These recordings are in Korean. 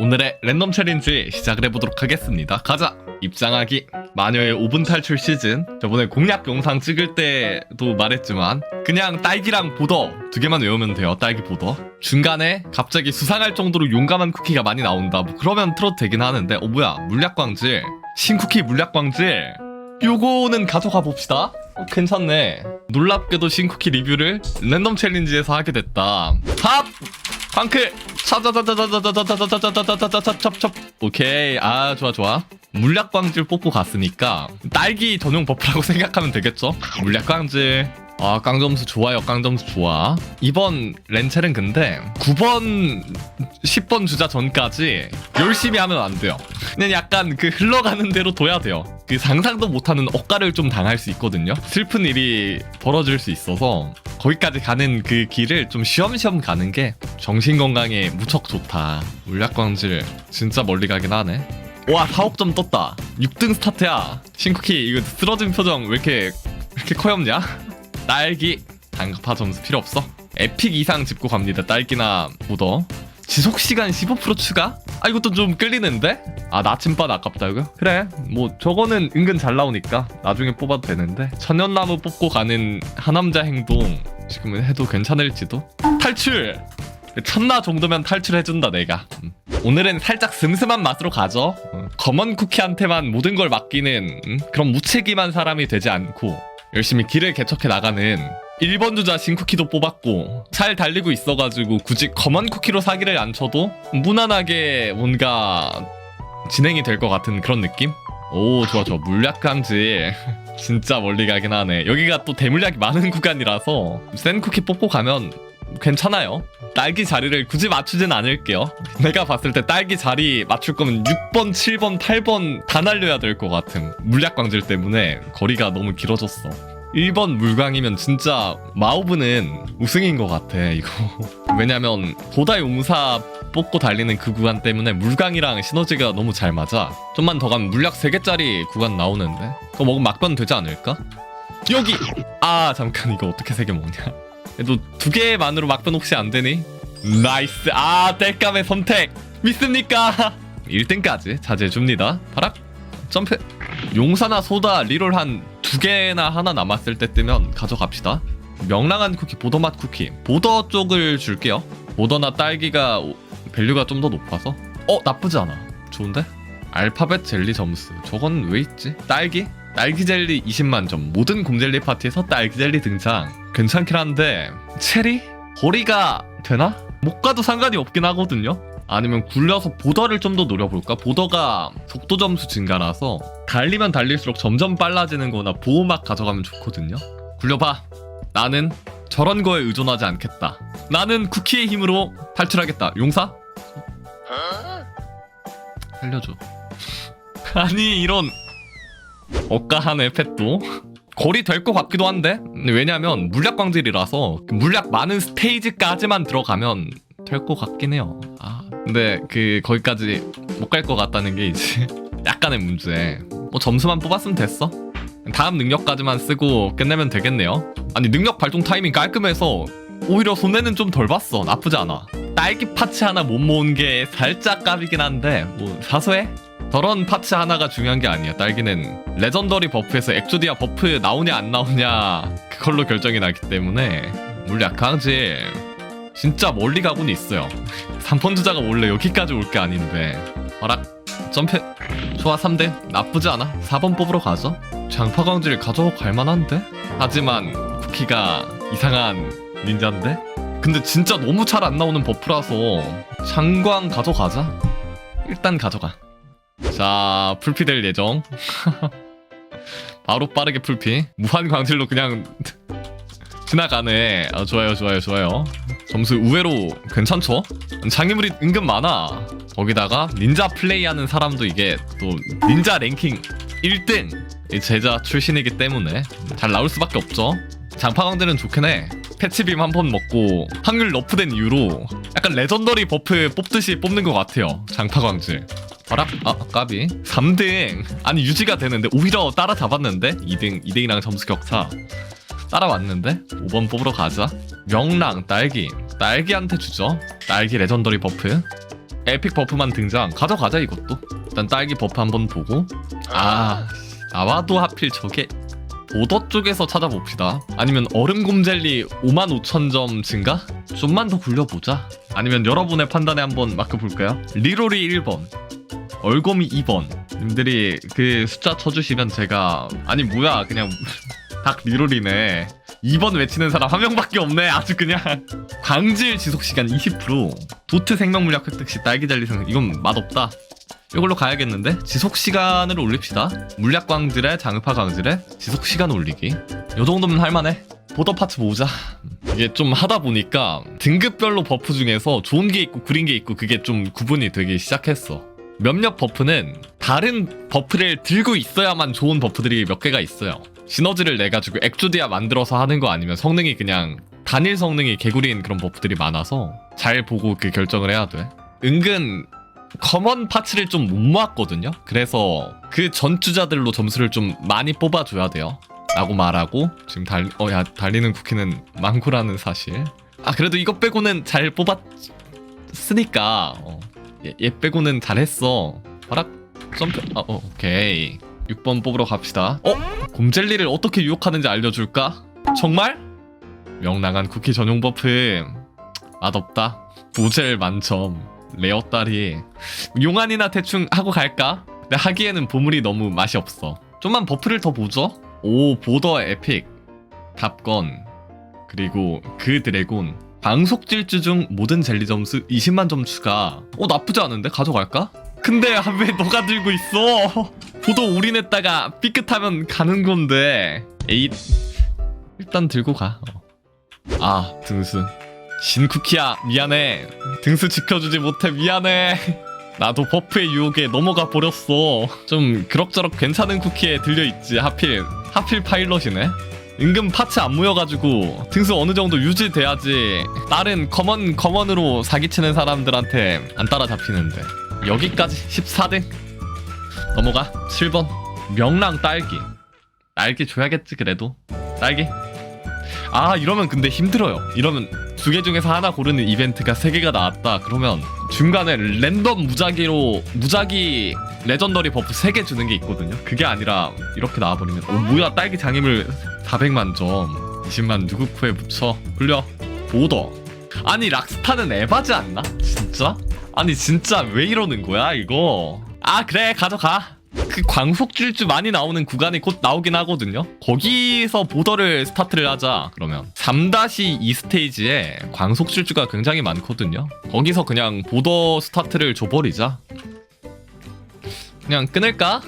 오늘의 랜덤 챌린지 시작을 해보도록 하겠습니다. 가자! 입장하기. 마녀의 5분 탈출 시즌. 저번에 공략 영상 찍을 때도 말했지만 그냥 딸기랑 보더 두 개만 외우면 돼요 딸기 보더. 중간에 갑자기 수상할 정도로 용감한 쿠키가 많이 나온다. 뭐 그러면 틀어도 되긴 하는데 어 뭐야 물약광질. 신쿠키 물약광질. 요거는 가져가 봅시다 어, 괜찮네. 놀랍게도 신쿠키 리뷰를 랜덤 챌린지에서 하게 됐다. 팝! 팡크 찹찹찹찹찹찹찹찹찹찹찹찹찹찹 오케이 아 좋아 좋아 물약 광질 뽑고 갔으니까 딸기 전용 버프라고 생각하면 되겠죠 물약 광질 아 깡점수 좋아요 깡점수 좋아. 이번 렌첼은 근데 9번 10번 주자 전까지 열심히 하면 안 돼요. 그냥 약간 그 흘러가는 대로 둬야 돼요. 그 상상도 못하는 억가를 좀 당할 수 있거든요. 슬픈 일이 벌어질 수 있어서 거기까지 가는 그 길을 좀 쉬엄쉬엄 가는 게 정신 건강에 무척 좋다. 물약광질 진짜 멀리 가긴 하네. 와 4억 점 떴다. 6등 스타트야. 신쿠키 이거 쓰러진 표정 왜 이렇게 왜 이렇게 커엽냐 딸기 단급파 점수 필요 없어 에픽 이상 짚고 갑니다 딸기나 묻어 지속시간 15% 추가? 아 이것도 좀 끌리는데? 아 나침반 아깝다고요? 그래 뭐 저거는 은근 잘 나오니까 나중에 뽑아도 되는데 천연나무 뽑고 가는 하남자 행동 지금은 해도 괜찮을지도 탈출! 첫나 정도면 탈출해준다 내가 음. 오늘은 살짝 슴슴한 맛으로 가죠 음. 검은 쿠키한테만 모든 걸 맡기는 음, 그런 무책임한 사람이 되지 않고 열심히 길을 개척해 나가는 1번 주자 신쿠키도 뽑았고 잘 달리고 있어가지고 굳이 검은 쿠키로 사기를 안 쳐도 무난하게 뭔가 진행이 될 것 같은 그런 느낌? 오 좋아 좋아. 물약 강지. 진짜 멀리 가긴 하네. 여기가 또 대물약이 많은 구간이라서 센 쿠키 뽑고 가면 괜찮아요 딸기 자리를 굳이 맞추진 않을게요. 내가 봤을 때 딸기 자리 맞출 거면 6번 7번 8번 다 날려야 될 것 같음 물약 광질 때문에 거리가 너무 길어졌어. 1번 물광이면 진짜 마우브는 우승인 것 같아 이거. 왜냐면 보다 용사 뽑고 달리는 그 구간 때문에 물광이랑 시너지가 너무 잘 맞아. 좀만 더 가면 물약 3개짜리 구간 나오는데? 그거 먹으면 막변 되지 않을까? 여기! 아 잠깐 이거 어떻게 3개 먹냐 그래도 두 개만으로 막변 혹시 안 되니? 나이스. 아 뗄감의 선택. 믿습니까? 1등까지 자제해줍니다. 파락. 점프. 용사나 소다 리롤 한 두 개나 하나 남았을 때 뜨면 가져갑시다. 명랑한 쿠키 보더맛 쿠키. 보더 쪽을 줄게요. 보더나 딸기가 오- 밸류가 좀 더 높아서. 어 나쁘지 않아. 좋은데? 알파벳 젤리 점수. 저건 왜 있지? 딸기? 딸기 젤리 20만 점. 모든 곰젤리 파티에서 딸기 젤리 등장 괜찮긴 한데 체리? 거리가 되나? 못 가도 상관이 없긴 하거든요 아니면 굴려서 보더를 좀 더 노려볼까? 보더가 속도 점수 증가라서 달리면 달릴수록 점점 빨라지는 거나 보호막 가져가면 좋거든요 굴려봐 나는 저런 거에 의존하지 않겠다 나는 쿠키의 힘으로 탈출하겠다 용사? 살려줘 아니 이런 억까하네 펫도 거리 될 것 같기도 한데? 왜냐면 물약 광질이라서 그 물약 많은 스테이지까지만 들어가면 될 것 같긴 해요. 아 근데 그 거기까지 못 갈 것 같다는 게 이제 약간의 문제. 뭐 점수만 뽑았으면 됐어. 다음 능력까지만 쓰고 끝내면 되겠네요. 아니 능력 발동 타이밍 깔끔해서 오히려 손해는 좀 덜 봤어. 나쁘지 않아. 딸기 파츠 하나 못 모은 게 살짝 깝이긴 한데 뭐 사소해 저런 파츠 하나가 중요한 게 아니야. 딸기는 레전더리 버프에서 엑조디아 버프 나오냐 안 나오냐 그걸로 결정이 나기 때문에 물약 강지 진짜 멀리 가고는 있어요. 3번 주자가 원래 여기까지 올 게 아닌데 허락 점프 좋아 3대 나쁘지 않아 4번 뽑으러 가죠. 장파 광지를 가져갈 만한데 하지만 쿠키가 이상한 닌자인데 근데 진짜 너무 잘 안 나오는 버프라서 장광 가져가자. 일단 가져가. 자 풀피 될 예정. 바로 빠르게 풀피. 무한 광질로 그냥 지나가네. 아, 좋아요 좋아요 좋아요. 점수 의외로 괜찮죠? 장애물이 은근 많아. 거기다가 닌자 플레이하는 사람도 이게 또 닌자 랭킹 1등. 이 제자 출신이기 때문에 잘 나올 수밖에 없죠. 장파광들은 좋긴 해. 패치빔 한 번 먹고 확률 너프된 이유로 약간 레전더리 버프 뽑듯이 뽑는 것 같아요. 장파광질 바락 아 까비. 3등 아니 유지가 되는데 오히려 따라잡았는데? 2등 2등이랑 점수 격차. 따라왔는데? 5번 뽑으러 가자. 명랑 딸기. 딸기한테 주죠. 딸기 레전더리 버프. 에픽 버프만 등장. 가져가자 이것도. 일단 딸기 버프 한번 보고. 아 나와도 하필 저게 보더 쪽에서 찾아봅시다. 아니면 얼음 곰 젤리 55,000점 증가? 좀만 더 굴려보자. 아니면 여러분의 판단에 한번 맡겨볼까요? 리롤이 1번 얼곰이 2번. 님들이 그 숫자 쳐주시면 제가 아니 뭐야 그냥 딱 리롤이네. 2번 외치는 사람 한 명밖에 없네. 아주 그냥 광질 지속시간 20% 도트 생명물약 획득 시 딸기젤리 생성 이건 맛없다. 이걸로 가야겠는데? 지속시간을 올립시다. 물약 광질에 장흡파 광질에 지속시간 올리기. 요 정도면 할만해. 보더 파츠 모으자. 이게 좀 하다 보니까 등급별로 버프 중에서 좋은 게 있고 구린 게 있고 그게 좀 구분이 되기 시작했어 몇몇 버프는 다른 버프를 들고 있어야만 좋은 버프들이 몇 개가 있어요. 시너지를 내가지고 엑조디아 만들어서 하는 거 아니면 성능이 그냥 단일 성능이 개구리인 그런 버프들이 많아서 잘 보고 그 결정을 해야 돼. 은근 커먼 파츠를 좀 못 모았거든요. 그래서 그 전투자들로 점수를 좀 많이 뽑아줘야 돼요. 라고 말하고 지금 달, 어, 야, 달리는 쿠키는 많고라는 사실. 아 그래도 이거 빼고는 잘 뽑았으니까 어, 얘, 얘 빼고는 잘했어. 바락 점프 아, 어, 오케이. 6번 뽑으러 갑시다. 어? 곰젤리를 어떻게 유혹하는지 알려줄까? 정말? 명랑한 쿠키 전용 버프. 맛없다. 보젤 만점. 레어 딸이. 용안이나 대충 하고 갈까? 근데 하기에는 보물이 너무 맛이 없어. 좀만 버프를 더 보죠. 오 보더 에픽. 답건. 그리고 그 드래곤 방속 질주 중 모든 젤리 점수 20만 점 추가. 어 나쁘지 않은데? 가져갈까? 근데 왜 너가 들고 있어? 보도 올인했다가 삐끗하면 가는 건데. 에잇. 일단 들고 가. 어. 아 등수. 신쿠키야 미안해. 등수 지켜주지 못해 미안해. 나도 버프의 유혹에 넘어가 버렸어. 좀 그럭저럭 괜찮은 쿠키에 들려있지 하필. 하필 파일럿이네 은근 파츠 안 모여가지고 등수 어느 정도 유지돼야지 다른 커먼 커먼으로 사기치는 사람들한테 안 따라잡히는데. 여기까지 14등 넘어가. 7번. 명랑 딸기. 딸기 줘야겠지 그래도. 딸기. 아 이러면 근데 힘들어요. 이러면 두 개 중에서 하나 고르는 이벤트가 세 개가 나왔다. 그러면 중간에 랜덤 무작위로 무작위 레전더리 버프 세 개 주는 게 있거든요. 그게 아니라 이렇게 나와버리면 오 뭐야 딸기 장애물 400만 점 20만 누구 코에 붙여 흘려. 보더. 아니 락스타는 에바지 않나? 진짜? 아니 진짜 왜 이러는 거야 이거? 아 그래 가져가 그 광속 질주 많이 나오는 구간이 곧 나오긴 하거든요. 거기서 보더를 스타트를 하자. 그러면 3-2 스테이지에 광속 질주가 굉장히 많거든요. 거기서 그냥 보더 스타트를 줘버리자. 그냥 끊을까?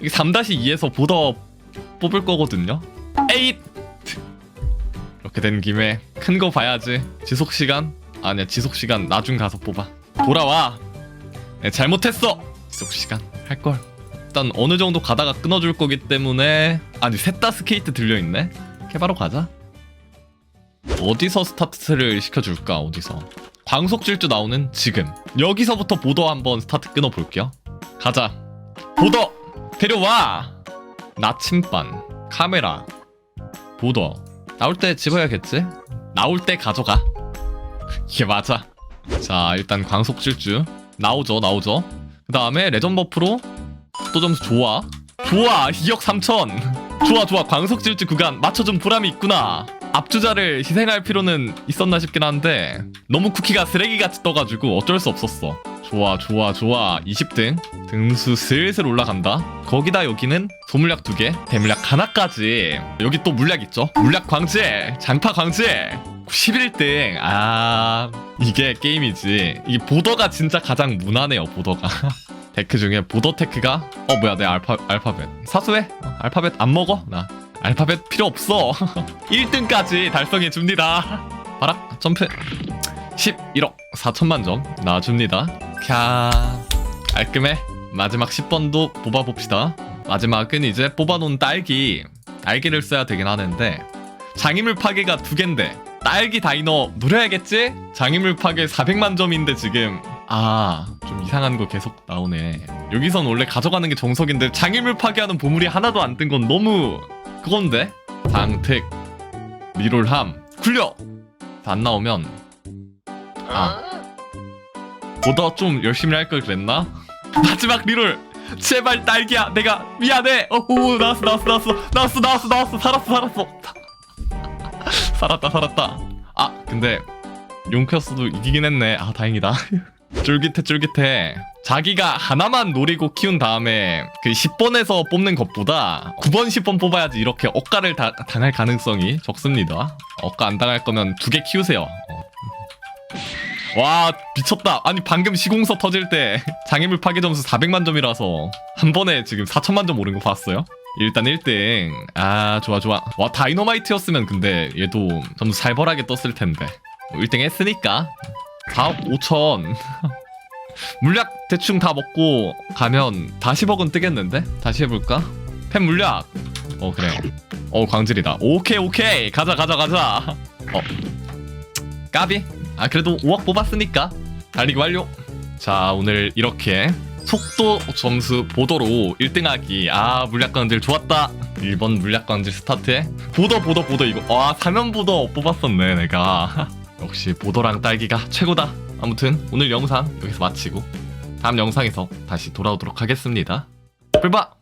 3-2에서 보더 뽑을 거거든요. 에잇! 이렇게 된 김에 큰 거 봐야지. 지속 시간? 아니야 지속 시간 나중 가서 뽑아. 돌아와. 네, 잘못했어. 지속 시간 할 걸. 일단 어느 정도 가다가 끊어줄 거기 때문에. 아니 셋 다 스케이트 들려있네? 케바로 가자. 어디서 스타트를 시켜줄까 어디서? 광속 질주 나오는 지금. 여기서부터 보더 한번 스타트 끊어볼게요. 가자. 보더! 데려와! 나침반 카메라 보더. 나올 때 집어야겠지? 나올 때 가져가. 이게 맞아. 자 일단 광속 질주. 나오죠 나오죠. 그 다음에 레전 버프로 또 점수 좋아? 좋아 2억 3천. 좋아 좋아. 광속 질주 구간 맞춰 준 보람이 있구나. 앞주자를 희생할 필요는 있었나 싶긴 한데 너무 쿠키가 쓰레기같이 떠가지고 어쩔 수 없었어. 좋아 좋아 좋아. 20등. 등수 슬슬 올라간다. 거기다 여기는 소물약 2개 대물약 하나까지. 여기 또 물약 있죠? 물약 광질 장파 광질 11등. 아 이게 게임이지. 이게 보더가 진짜 가장 무난해요 보더가 데크 중에 보더테크가 어 뭐야 내 알파 알파벳. 사수해? 어, 알파벳 안 먹어? 나 알파벳 필요 없어. 1등까지 달성해 줍니다. 바락 점프. 11억 4천만 점 나와줍니다. 캬 깔끔해. 마지막 10번도 뽑아봅시다. 마지막은 이제 뽑아놓은 딸기. 딸기를 써야 되긴 하는데 장애물 파괴가 두 갠데 딸기 다이너 노려야겠지? 장애물 파괴 400만 점인데 지금 아, 좀 이상한 거 계속 나오네. 여기선 원래 가져가는 게 정석인데 장애물 파괴하는 보물이 하나도 안 뜬 건 너무 그건데? 방택, 리롤함, 굴려! 다안 나오면. 아, 보더 좀 열심히 할 걸 그랬나? 마지막 리롤! 제발 딸기야 내가 미안해! 어후 나왔어 나왔어 나왔어. 나왔어 나왔어 나왔어. 살았어 살았어. 살았다 살았다. 아 근데 용크스도 이기긴 했네. 아 다행이다 쫄깃해 쫄깃해. 자기가 하나만 노리고 키운 다음에 그 10번에서 뽑는 것보다 9번 10번 뽑아야지 이렇게 억가를 다- 당할 가능성이 적습니다. 억가 안 당할 거면 두 개 키우세요. 어. 와 미쳤다. 아니 방금 시공서 터질 때 장애물 파괴 점수 400만 점이라서 한 번에 지금 4천만 점 오른 거 봤어요? 일단 1등. 아 좋아 좋아. 와 다이너마이트였으면 근데 얘도 점수 살벌하게 떴을 텐데. 1등 했으니까 4억 5천. 물약 대충 다 먹고 가면 다 10억은 뜨겠는데? 다시 해볼까? 팬 물약. 어 그래 어 광질이다. 오케이 오케이. 가자 가자 가자. 어. 까비? 아 그래도 5억 뽑았으니까. 달리기 완료. 자 오늘 이렇게 속도 점수 보도로 1등하기. 아 물약광질 좋았다. 1번 물약광질 스타트해 보더 보더 보더 이거. 와 사면 보더 뽑았었네 내가 역시 보더랑 딸기가 최고다. 아무튼 오늘 영상 여기서 마치고 다음 영상에서 다시 돌아오도록 하겠습니다. 뿔바!